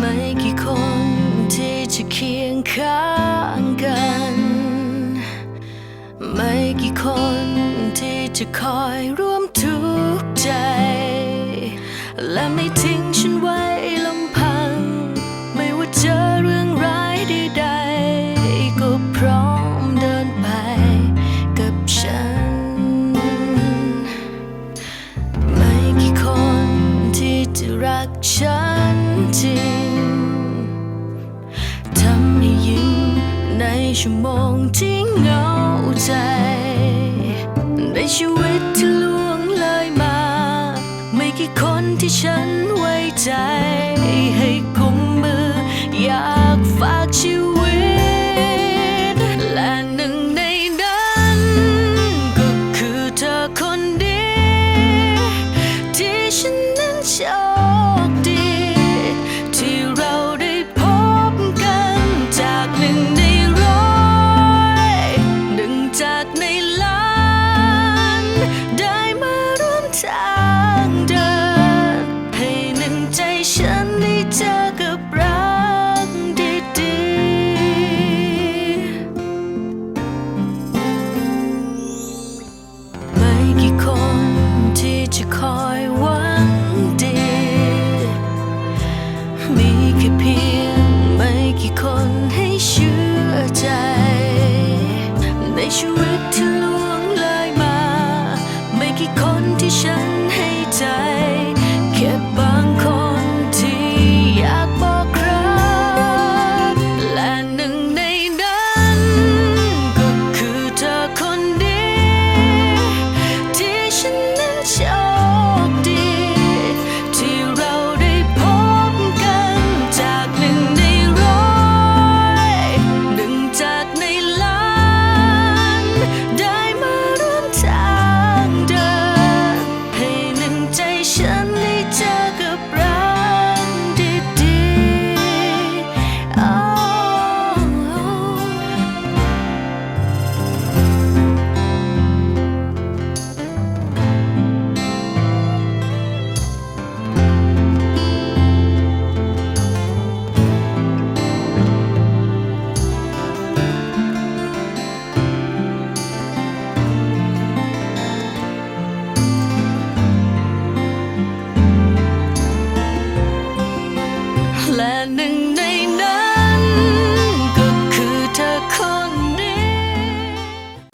ไม่กี่คนที่จะเคียงข้างกัน ไม่กี่คนที่จะคอยร่วมทุกข์ใจ และไม่ทิ้งฉันไว้ลำพัง ไม่ว่าเจอ กฉันจริง ทำให้ยิ้มในชั่วโมงที่เหงาใจ ในชีวิตที่ล่วงเลยมา ไม่กี่คนที่ฉันไว้ใจ to lose.